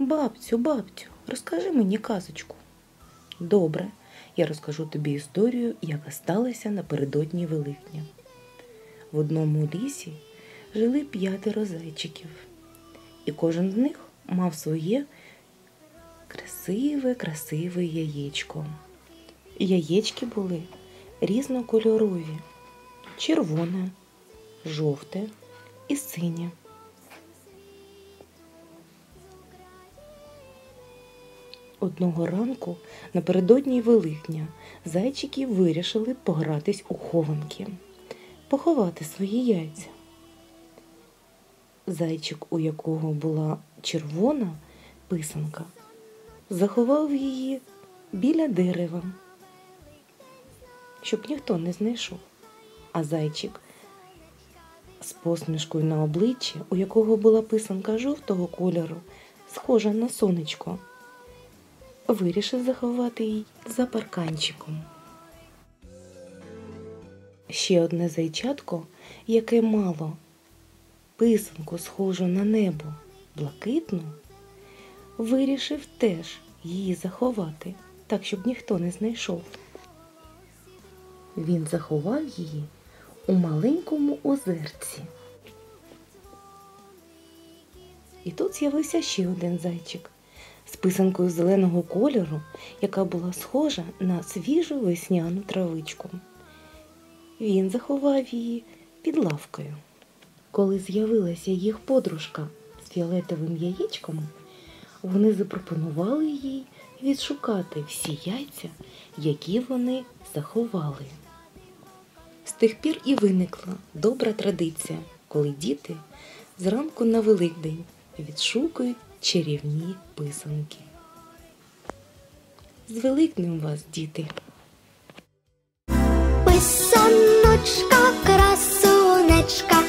Бабцю, бабцю, розкажи мені казочку. Добре, я розкажу тобі історію, яка сталася напередодні Великдня. В одному лісі жили п'ятеро зайчиків, і кожен з них мав своє красиве, красиве яєчко. Яєчки були різнокольорові, червоне, жовте і синє. Одного ранку напередодні Великдня зайчики вирішили погратись у хованки, поховати свої яйця. Зайчик, у якого була червона писанка, заховав її біля дерева, щоб ніхто не знайшов. А зайчик з посмішкою на обличчі, у якого була писанка жовтого кольору, схожа на сонечко, вирішив заховати її за парканчиком. Ще одне зайчатко, яке мало писанку, схожу на небо, блакитну, вирішив теж її заховати, так, щоб ніхто не знайшов. Він заховав її у маленькому озерці. І тут з'явився ще один зайчик з писанкою зеленого кольору, яка була схожа на свіжу весняну травичку. Він заховав її під лавкою. Коли з'явилася їх подружка з фіолетовим яєчком, вони запропонували їй відшукати всі яйця, які вони заховали. З тих пір і виникла добра традиція, коли діти зранку на Великдень відшукують чарівні писанки. З великним вас, діти! Писаночка, красунечка,